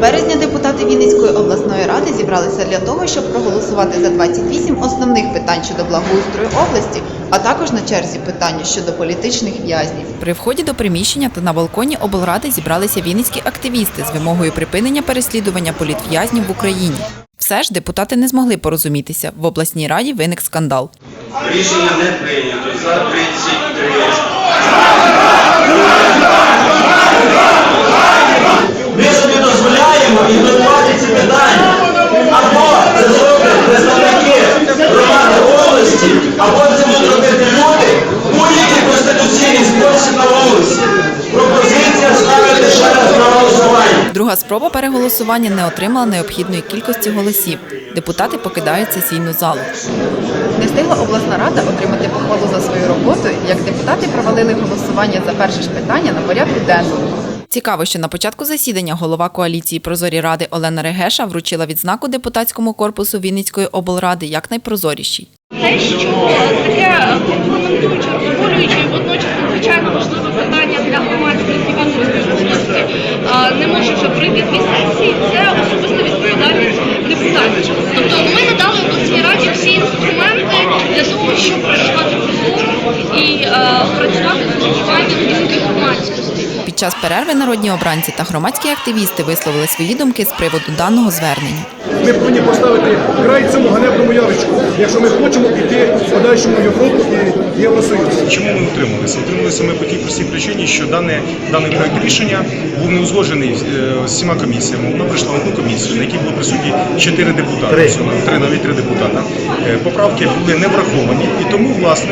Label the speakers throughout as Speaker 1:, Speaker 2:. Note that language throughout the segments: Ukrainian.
Speaker 1: березня депутати Вінницької обласної ради зібралися для того, щоб проголосувати за 28 основних питань щодо благоустрою області, а також на черзі питання щодо політичних в'язнів. При вході до приміщення та на балконі облради зібралися вінницькі активісти з вимогою припинення переслідування політв'язнів в Україні. Все ж депутати не змогли порозумітися. В обласній раді виник скандал.
Speaker 2: Рішення не прийнято. За 33.
Speaker 1: Друга спроба переголосування не отримала необхідної кількості голосів. Депутати покидають сесійну залу. Не встигла обласна рада отримати похвалу за свою роботу, як депутати провалили голосування за перше ж питання на порядку денному. Цікаво, що на початку засідання голова коаліції Прозорі ради Олена Регеша вручила відзнаку депутатському корпусу Вінницької облради як найпрозорішій.
Speaker 3: Те, що таке комплементуюче, розбурююче і водночас надзвичайно важливе питання для громадської області не може вже прийти сесії, це особиста відповідальність депутатів. Тобто ми надали обласній раді всі інструменти для того, щоб працювати прозоро і а, працювати з урахуванням думки громадськості.
Speaker 1: Під час перерви народні обранці та громадські активісти висловили свої думки з приводу даного звернення.
Speaker 4: Ми повинні поставити край цьому ганебному явищу, якщо ми хочемо піти в подальшому Європу і Євросоюз.
Speaker 5: Чому ми утрималися? Утрималися ми по тій простій причині, що дане, даний проект рішення був не узгоджений е, з всіма комісіями. Вона прийшла в одну комісію, на якій було присутні чотири депутати, всього, три навіть три депутата. Е, Поправки були не враховані, і тому, власне,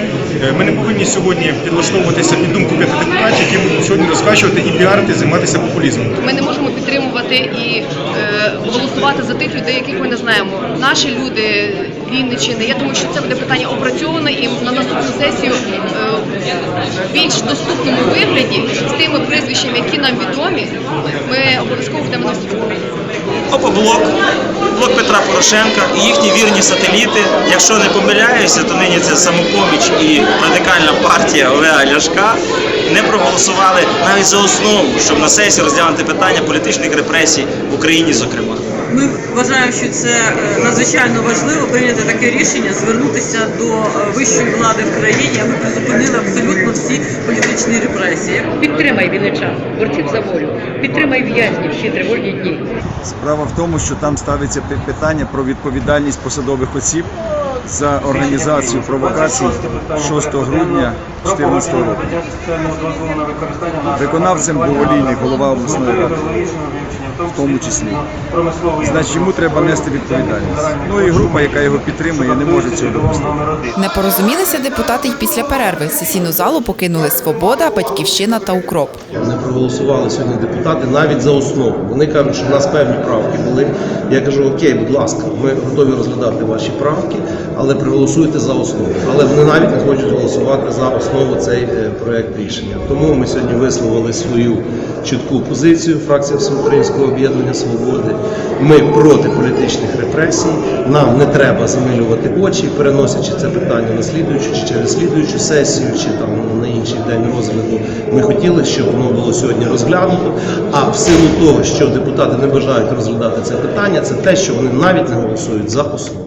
Speaker 5: е, ми не повинні сьогодні підлаштовуватися під думку п'яти депутатів, які будуть сьогодні розкачувати і піарити, займатися популізмом.
Speaker 6: Ми не можемо підтримувати і е, голосувати за тих людей, яких ми не знаємо. Наші люди Вінниччини. Я думаю, що це буде питання опрацьоване і на наступну сесію е, в більш доступному вигляді з тими прізвищами, які нам відомі. Ми обов'язково будемо носити.
Speaker 7: Опоблок, блок Петра Порошенка і їхні вірні сателіти. Якщо не помиляюся, то нині це самопоміч і радикальна партія Олега Ляшка не проголосували навіть за основу, щоб на сесії розглянути питання політичних репресій в Україні, зокрема.
Speaker 8: Ми вважаємо, що це е, надзвичайно важливо прийняти таке рішення, звернутися до е, вищої влади в країні, аби призупинили абсолютно всі політичні репресії.
Speaker 9: Підтримай вінничан, борців за волю, підтримай в'язнів в ці тривожні дні.
Speaker 10: Справа в тому, що там ставиться питання про відповідальність посадових осіб за організацію провокацій 6 грудня 2014 року. Виконавцем був олійний голова обласної ради, в тому числі. Значить, йому треба нести відповідальність. Ну і група, яка його підтримує, не може цього допустити.
Speaker 1: Не порозумілися депутати й після перерви. Сесійну залу покинули Свобода, Батьківщина та Укроп.
Speaker 2: Не проголосували сьогодні депутати навіть за основу. Вони кажуть, що в нас певні правки були. Я кажу, окей, будь ласка, ми готові розглядати ваші правки, але проголосуйте за основу. Але вони навіть не хочуть голосувати за основу цей е, проект рішення. Тому ми сьогодні висловили свою чітку позицію. Фракція Всеукраїнського об'єднання свободи. Ми проти політичних репресій. Нам не треба замилювати очі, переносячи це питання на слідуючу чи через слідуючу сесію, чи там на інший день розгляду. Ми хотіли, щоб воно було сьогодні розглянуто. А в силу того, що депутати не бажають розглядати це питання, це те, що вони навіть не голосують за основу.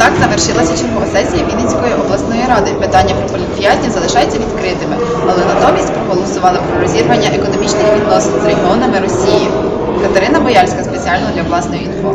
Speaker 1: Так завершилася чергова сесія Вінницької обласної ради. Питання про політв'язні залишаються відкритими, але натомість проголосували про розірвання економічних відносин з регіонами Росії. Катерина Бояльська спеціально для власної інфо.